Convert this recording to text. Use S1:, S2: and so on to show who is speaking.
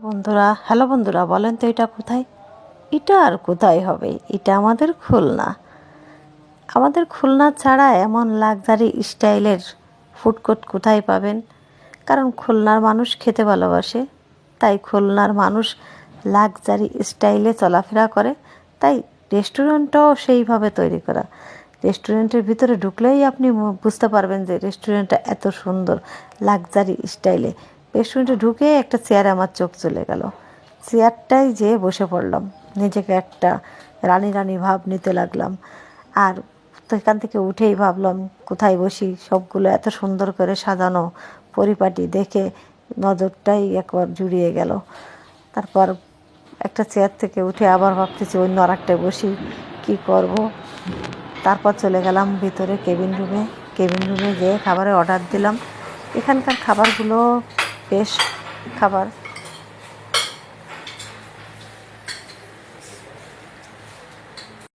S1: বন্ধুরা, হ্যালো বন্ধুরা, বলেন তো এটা কোথায়? এটা আর কোথায় হবে? এটা আমাদের খুলনা। আমাদের খুলনা ছাড়া এমন লাক্সারি স্টাইলের ফুডকোর্ট কোথায় পাবেন? কারণ খুলনার মানুষ খেতে ভালোবাসে, তাই খুলনার মানুষ লাক্সারি স্টাইলে চলাফেরা করে, তাই রেস্টুরেন্টটাও সেইভাবে তৈরি করা। রেস্টুরেন্টের ভিতরে ঢুকলেই আপনি বুঝতে পারবেন যে রেস্টুরেন্টটা এত সুন্দর, লাক্সারি স্টাইলে। রেস্টুরেন্টে ঢুকে একটা চেয়ারে আমার চোখ চলে গেল। চেয়ারটাই যেয়ে বসে পড়লাম। নিজেকে একটা রানী রানী ভাব নিতে লাগলাম। আর এখান থেকে উঠেই ভাবলাম, কোথায় বসি? সবগুলো এত সুন্দর করে সাজানো পরিপাটি দেখে নজরটাই একবার জুড়িয়ে গেল। তারপর একটা চেয়ার থেকে উঠে আবার ভাবতেছি, অন্য আর একটা বসি, কী করব? তারপর চলে গেলাম ভিতরে কেবিন রুমে কেবিন রুমে যেয়ে খাবারের অর্ডার দিলাম। এখানকার খাবারগুলো বেশ খাবার